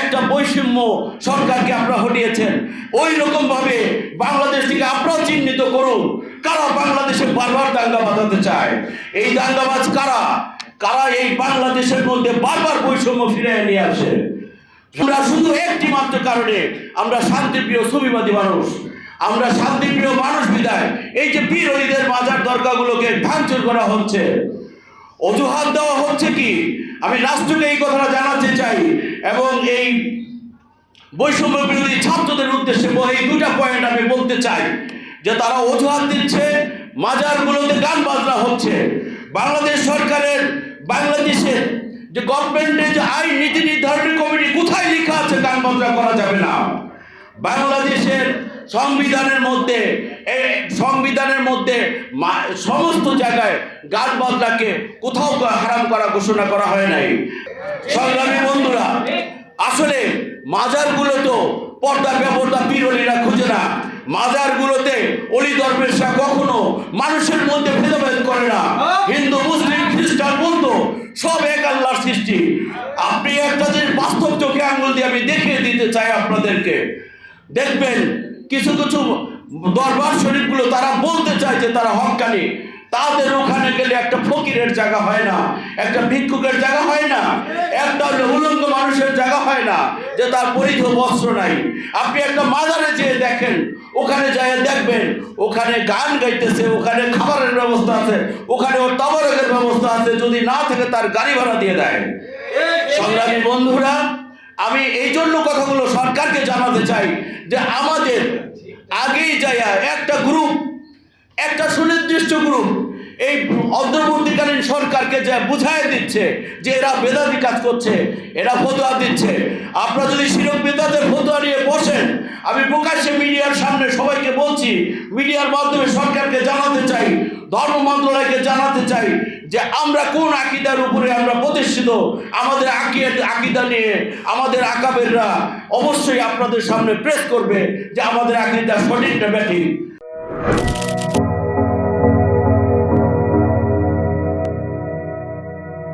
একটা বৈষম্য সরকারকে আপনারা হটিয়েছেন। ওই রকম ভাবে বাংলাদেশ থেকে আপনারা চিহ্নিত করুন। কারা বাংলাদেশে বারবার দাঙ্গা বাঁধাতে চায়? এই দাঙ্গাবাজ কারা? কারা এই বাংলাদেশের মধ্যে বারবার বৈষম্য ফিরে নিয়ে আসে? আমরা শুধু একটি মাত্র কারণে আমরা শান্তিপ্রিয় সুবিবাদী মানুষ। আমরা শান্তিপ্রিয় মানুষ বিদায় এই যে বীর মাজার দরগাগুলোকে ভাঙচুর করা হচ্ছে। অজুহাত দেওয়া হচ্ছে কি? আমি রাষ্ট্রকে এই কথাটা জানাতে চাই এবং এই বৈষম্য বিরোধী ছাত্রদের উদ্দেশ্যে এই দুটা পয়েন্ট আমি বলতে চাই যে তারা অজুহাত দিচ্ছে, মাজারগুলোতে গান বাজনা হচ্ছে। বাংলাদেশ সরকারের, বাংলাদেশের যে গভর্নমেন্টের যে আইন, নীতি নির্ধারণী কমিটি, কোথায় লেখা আছে গান বাজনা করা যাবে না? বাংলাদেশের সংবিধানের মধ্যে সংবিধানের মধ্যে সমস্ত জায়গায় গান বাজনাকে কোথাও হারাম করা ঘোষণা করা হয় নাই। সংগ্রামী বন্ধুরা, আসলে মাজারগুলো তো পর্দা বেপর্দা পিরলিরা খুঁজে না। মাজারগুলোতে অলি দরবেশরা কখনো মানুষের মধ্যে ভেদাভেদ করে না। হিন্দু, মুসলিম, খ্রিস্টান, বৌদ্ধ, সব এক আল্লাহর সৃষ্টি। আপনি একটা যে বাস্তব চোখে আঙুল দিয়ে আমি দেখিয়ে দিতে চাই আপনাদেরকে। দেখবেন কিছু কিছু দরবার শরীফগুলো তারা বলতে চায় যে তারা হকানি তাদের ওখানে গেলে একটা ফকিরের জায়গা হয় না একটা ভিক্ষুকের জায়গা হয় না একটা উলঙ্গ মানুষের জায়গা হয় না যে তার পরিধ বস্ত্র নাই। আপনি একটা মাজারে যেয়ে দেখেন ওখানে যায় দেখবেন ওখানে গান গাইতেছে ওখানে খাবারের ব্যবস্থা আছে ওখানে ওর তাবারকের ব্যবস্থা আছে যদি না থাকে তার গাড়ি ভাড়া দিয়ে দেয়। সংগ্রামী বন্ধুরা আমি এই জন্য কথাগুলো সরকারকে জানাতে চাই যে আমাদের আগেই যায় একটা গ্রুপ একটা সুনির্দিষ্ট গ্রুপ এই অন্তর্বর্তীকালীন সরকারকে যা বুঝাই দিচ্ছে যে এরা বেদাতি কাজ করছে, এরা ফতোয়া দিচ্ছে। আপনারা যদি শিরক বেদাতের ফতোয়া নিয়ে বসেন, আমি প্রকাশ্যে মিডিয়ার সামনে সবাইকে বলছি, মিডিয়ার মাধ্যমে সরকারকে জানাতে ধর্ম মন্ত্রণালয়কে জানাতে চাই যে আমরা কোন আকিদার উপরে আমরা প্রতিষ্ঠিত? আমাদের আকিদ নিয়ে আমাদের আকাবেররা অবশ্যই আপনাদের সামনে প্রেস করবে যে আমাদের আকিদা সঠিক না ব্যাঠিক।